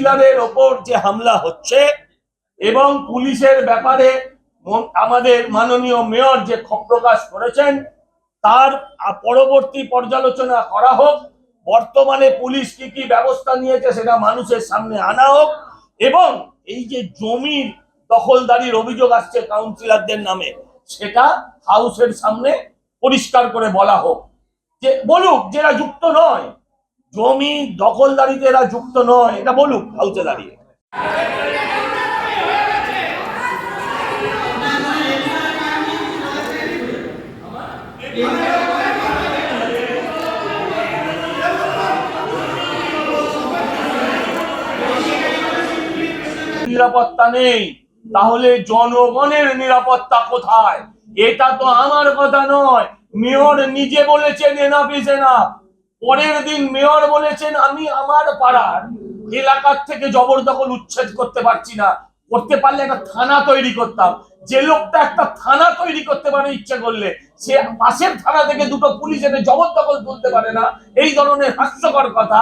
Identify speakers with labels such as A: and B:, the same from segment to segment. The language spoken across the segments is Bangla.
A: কাউন্সিলরের ওপর যে হামলা হচ্ছে এবং পুলিশের ব্যাপারে আমাদের মাননীয় মেয়র যে ক্ষোভ প্রকাশ করেছেন, তার পরবর্তী পর্যালোচনা করা হোক, বর্তমানে পুলিশ কি কি ব্যবস্থা নিয়েছে সেটা মানুষের সামনে আনা হোক এবং এই যে জমির দখলদারির অভিযোগ আসছে কাউন্সিলরদের নামে, সেটা হাউসের সামনে পরিষ্কার করে বলা হোক। যে বলুক, যে এরা যুক্ত নয় জমি দখলদারিতে এরা যুক্ত নয়, এটা বলুক, হাউসে দাঁড়িয়ে। নিরাপত্তা নেই, তাহলে জনগণের নিরাপত্তা কোথায়? এটা তো আমার কথা নয়, মেয়র নিজে বলেছেন এনাফ ইজ এনাফ। পরের দিন মেয়র বলেছেন, আমি আমার পাড়ার এলাকার থেকে জবরদখল উচ্ছেদ করতে পারছি না। করতে পারলে একটা থানা তৈরি করতাম। যে লোকটা একটা থানা তৈরি করতে পারে ইচ্ছে করলে, সে পাশের থানা থেকে দুটো পুলিশ এনে জবরদখল তুলতে পারে না। এই ধরনের হাস্যকর কথা,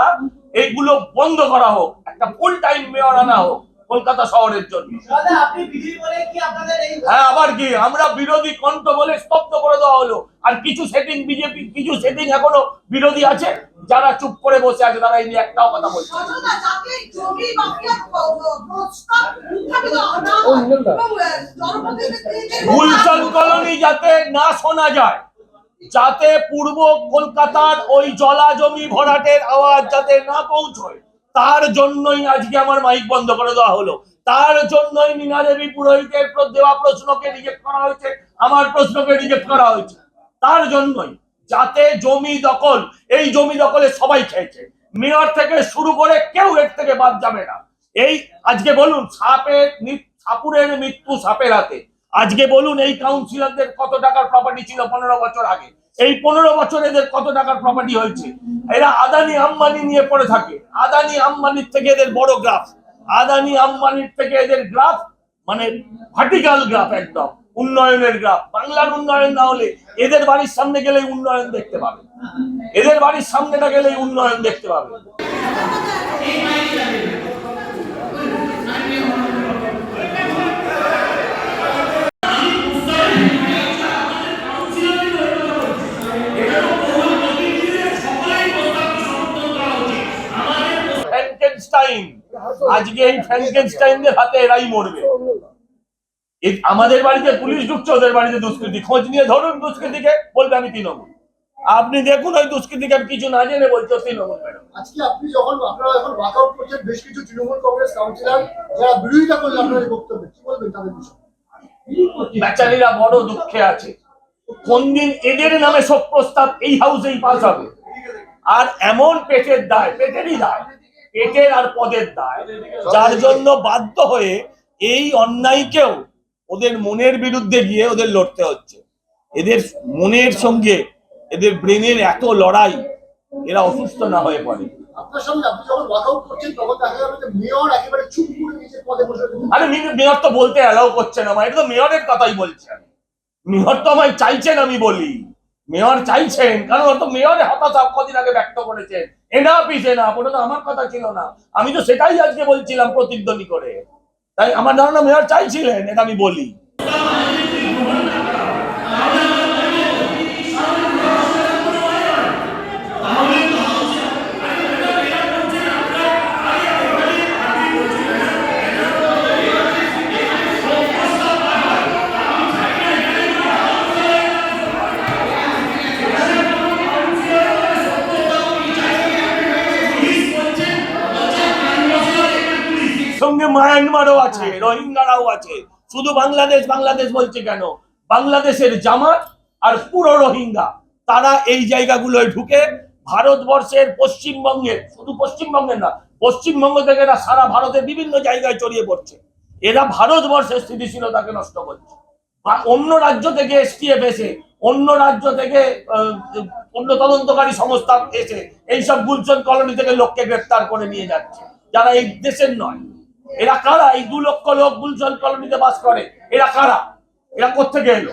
A: এইগুলো বন্ধ করা হোক। একটা ফুল টাইম মেয়র আনা হোক। কলকাতা শহরের জন্য।
B: দাদা আপনি বিজেপি বলে কি আপনাদের এই
A: হ্যাঁ আবার কি? আমরা বিরোধী কণ্ঠ বলে স্তব্ধ করে দেওয়া হলো। আর কিছু সেটিং বিজেপি কিছু সেটিং এখনও বিরোধী আছে? যারা চুপ করে বসে আছে তারা এই নিয়ে একটাও কথা বলছে গুলশান কলোনি যাতে না শোনা যায় যাতে পূর্ব কলকাতার ওই জলা জমি ভরাটের আওয়াজ যাতে না পৌঁছয় তার জন্যই আজকে আমার মাইক বন্ধ করে দেওয়া হলো। তার জন্যই মীনা দেবী পুরোহিতের দেওয়া প্রশ্নকে রিজেক্ট করা হয়েছে, আমার প্রশ্নকে রিজেক্ট করা হয়েছে। তার জন্যই যাতে জমি দখল, এই জমি দখলে সবাই খেয়েছে। মেয়র থেকে শুরু করে কেউ এর থেকে বাদ যাবে না। এই, আজকে বলুন, সাপের সাপুরের মৃত্যু সাপের হাতে। আজকে বলুন, এই কাউন্সিলরদের কত টাকার প্রপার্টি ছিল পনেরো বছর আগে? এই পনেরো বছর এদের কত টাকার প্রপার্টি হয়েছে? এরা আদানি আম্বানি নিয়ে পড়ে থাকে। আদানি আম্বানির থেকে এদের বড় গ্রাফ আদানি আম্বানির থেকে এদের গ্রাফ মানে ভার্টিক্যাল গ্রাফ একদম, উন্নয়নের গ্রাফ বাংলার উন্নয়ন না হলে এদের বাড়ির সামনে গেলেই উন্নয়ন দেখতে পাবে। এদের বাড়ির সামনে না গেলেই উন্নয়ন দেখতে পাবে। আজকে এই ফ্র্যাঙ্কেনস্টাইনদের হাতে এরাই মরবে। আমাদের বাড়িতে পুলিশ ঢুকছে ওদের বাড়িতে দুষ্কৃতি। খোঁজ নিয়ে ধরুন দুষ্কৃতিকে বলবে আমি তৃণমূল। আপনি দেখুন ওই দুষ্কৃতিকে কিছু না জেনে বলছো তৃণমূল
C: আজকে আপনি যখন আপনারা এখন ওয়াকআউট করছেন বেশ কিছু তৃণমূল কংগ্রেস কাউন্সিলর যারা বিরোধিতা করলেন আপনার এই বক্তব্যে কি বলবেন তাদের বিষয়ে?
A: বেচারীরা বড় দুঃখে আছে। কোন দিন এদের নামে শোক প্রস্তাব এই হাউসেই পাস হবে। আর এমন পেটের দায় পেটেরই দায়। পেটের আর পদের দায়। যার জন্য বাধ্য হয়ে এই অন্যায়কেও ওদের মনের বিরুদ্ধে গিয়ে ওদের লড়তে হচ্ছে। এদের মনের সঙ্গে এদের ব্রেনের এত লড়াই এরা অসুস্থ না হয়ে পড়ে।
C: মেয়র।
A: আরে মেয়র তো বলতে অ্যালাউ করছে না এটা তো মেয়রের কথাই বলছেন মেয়র তো আমায় চাইছেন আমি বলি। মেয়র চাইছেন কারণ তো মেয়রের হতাশা কদিন আগে ব্যক্ত করেছেন। তো আমার কথা ছিল না। আমি তো সেটাই আজকে বলছিলাম প্রতিদ্বন্দ্বী করে। তাই আমার ধারণা মেয়র চাইছিলেন, এটা আমি বলি। মায়ানমারও আছে রোহিঙ্গারাও আছে। শুধু বাংলাদেশ বাংলাদেশ বলছে কেন? বাংলাদেশের জামাত আর পুরো রোহিঙ্গা তারা এই জায়গাগুলোয় ঢুকে ভারতবর্ষের পশ্চিমবঙ্গের শুধু পশ্চিমবঙ্গের না পশ্চিমবঙ্গ থেকে এরা সারা ভারতের বিভিন্ন জায়গায় ছড়িয়ে পড়ছে। এরা ভারতবর্ষের স্থিতিশীলতাকে নষ্ট করছে। বা অন্য রাজ্য থেকে এসটিএফ এসে অন্য রাজ্য থেকে অন্য তদন্তকারী সংস্থা এসে এইসব গুলশন কলোনি থেকে লোককে গ্রেফতার করে নিয়ে যাচ্ছে। যারা এই দেশের নয় এরা কারা? এই দু লক্ষ লোক গুলশন কলোনিতে বাস করে। এরা কারা? এরা কোথেকে এলো?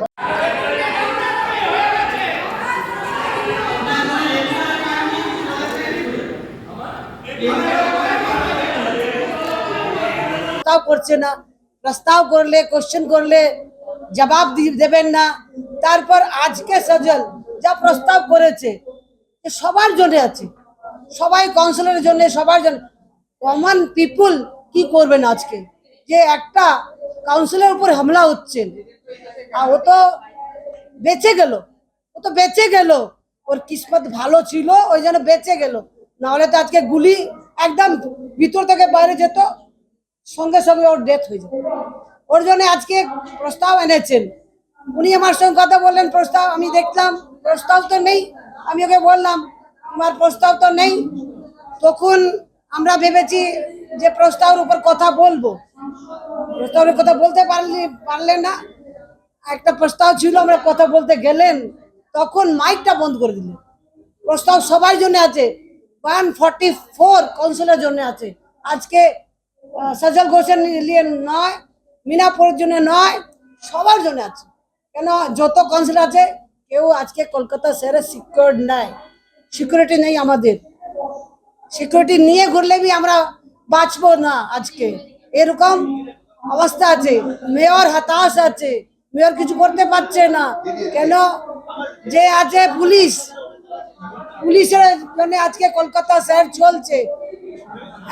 D: প্রস্তাব করছে না। প্রস্তাব করলে কোশ্চেন করলে জবাব দেবেন না। তারপর আজকে সজল যা প্রস্তাব করেছে সবার জন্য আছে। সবাই কাউন্সিলরের জন্য, সবার জন্য। কমন পিপুল কি করবেন আজকে? যে একটা কাউন্সিলের উপর হামলা হচ্ছে। আর ও তো বেঁচে গেল। ও তো বেঁচে গেল। ওর কিসমত ভালো ছিল, ওই জন্য বেঁচে গেল। নাহলে তো আজকে গুলি একদম ভিতর থেকে বাইরে যেত, সঙ্গে সঙ্গে ওর ডেথ হয়ে যেত। ওর জন্য আজকে প্রস্তাব এনেছেন। উনি আমার সঙ্গে কথা বললেন, প্রস্তাব আমি দেখলাম, প্রস্তাব তো নেই। আমি ওকে বললাম, তোমার প্রস্তাব তো নেই। তখন আমরা ভেবেছি যে প্রস্তাবের উপর কথা বলব। প্রস্তাবের কথা বলতে পারলি পারলেন না। একটা প্রস্তাব ছিল, আমরা কথা বলতে গেলেন, তখন মাইকটা বন্ধ করে দিলেন। প্রস্তাব সবার জন্য আছে। ওয়ান ফর্টি ফোর কাউন্সিলের জন্য আছে। আজকে সজল ঘোষের নিয়ে নয়, মিনাপুরের জন্য নয়, সবার জন্য আছে। কেন? যত কাউন্সিল আছে, কেউ আজকে কলকাতা শহরে সিকিউর নাই। সিকিউরিটি নেই আমাদের। সিকিউরিটি নিয়ে ঘুরলে আমরা বাঁচবো না আজকে। এরকম অবস্থা আছে। মেয়র হতাশ আছে। মেয়র কিছু করতে পারছে না। কেন? যে আছে পুলিশ, পুলিশের মানে আজকে কলকাতা শহর চলছে।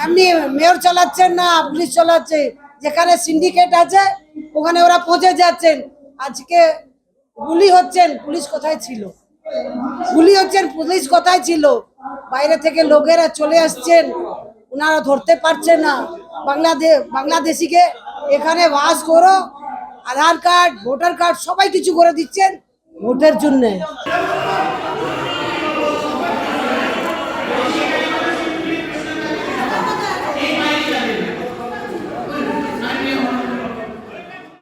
D: এমনি মেয়র চালাচ্ছেন না, পুলিশ চালাচ্ছে। যেখানে সিন্ডিকেট আছে, ওখানে ওরা পৌঁছে যাচ্ছেন। আজকে গুলি হচ্ছেন, পুলিশ কোথায় ছিল? গুলি হচ্ছেন, পুলিশ কোথায় ছিল? বাইরে থেকে লোকেরা চলে আসছেন। ওনারা ধরতে পারছে না। বাংলাদেশ বাংলাদেশিকে এখানে বাস করো, আধার কার্ড, ভোটার কার্ড, সবাই কিছু করে দিচ্ছেন ভোটের জন্য।